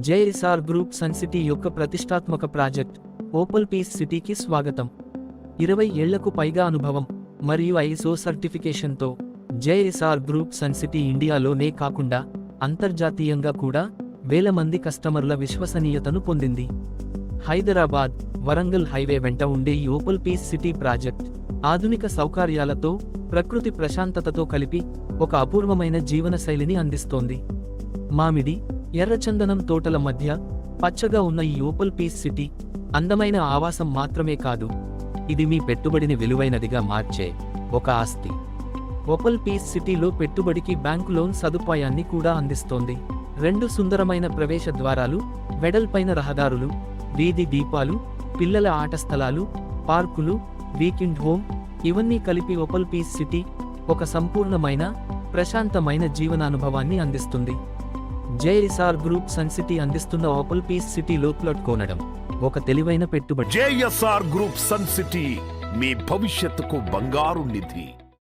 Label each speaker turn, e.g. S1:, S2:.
S1: JSR group sun city యొక్క ప్రతిష్టాత్మక project Opal piece సిటీకి స్వాగతం. ఇరవై ఏళ్ళకు పైగా అనుభవం మరియు ఐఎస్ఓ సర్టిఫికేషన్తో జేఎస్ఆర్ గ్రూప్ సన్ సిటీ ఇండియాలోనే కాకుండా అంతర్జాతీయంగా కూడా వేల మంది కస్టమర్ల విశ్వసనీయతను పొందింది. హైదరాబాద్ వరంగల్ హైవే వెంట ఉండే ఈ ఓపల్ పీస్ సిటీ ప్రాజెక్ట్ ఆధునిక సౌకర్యాలతో ప్రకృతి ప్రశాంతతతో కలిపి ఒక అపూర్వమైన జీవనశైలిని అందిస్తోంది. మామిడి ఎర్రచందనం తోటల మధ్య పచ్చగా ఉన్న ఈ ఓపల్ పీస్ సిటీ అందమైన ఆవాసం మాత్రమే కాదు ఇది మీ పెట్టుబడిని విలువైనదిగా మార్చే ఒక ఆస్తి. ఓపల్ పీస్ సిటీలో పెట్టుబడికి బ్యాంకు లోన్ సదుపాయాన్ని కూడా అందిస్తోంది. రెండు సుందరమైన ప్రవేశ ద్వారాలు వెడల్పైన రహదారులు వీధి దీపాలు పిల్లల ఆట స్థలాలు పార్కులు వీకెండ్ హోమ్ ఇవన్నీ కలిపి ఓపల్ పీస్ సిటీ ఒక సంపూర్ణమైన ప్రశాంతమైన జీవనానుభవాన్ని అందిస్తుంది. జేఎస్ఆర్ గ్రూప్ సన్ సిటీ అందిస్తున్న ఓపల్ పీస్ సిటీలో ప్లాట్ కొనడం ఒక తెలివైన పెట్టుబడి.
S2: జేఎస్ఆర్ గ్రూప్ సన్ సిటీ మీ భవిష్యత్తుకు బంగారు నిధి.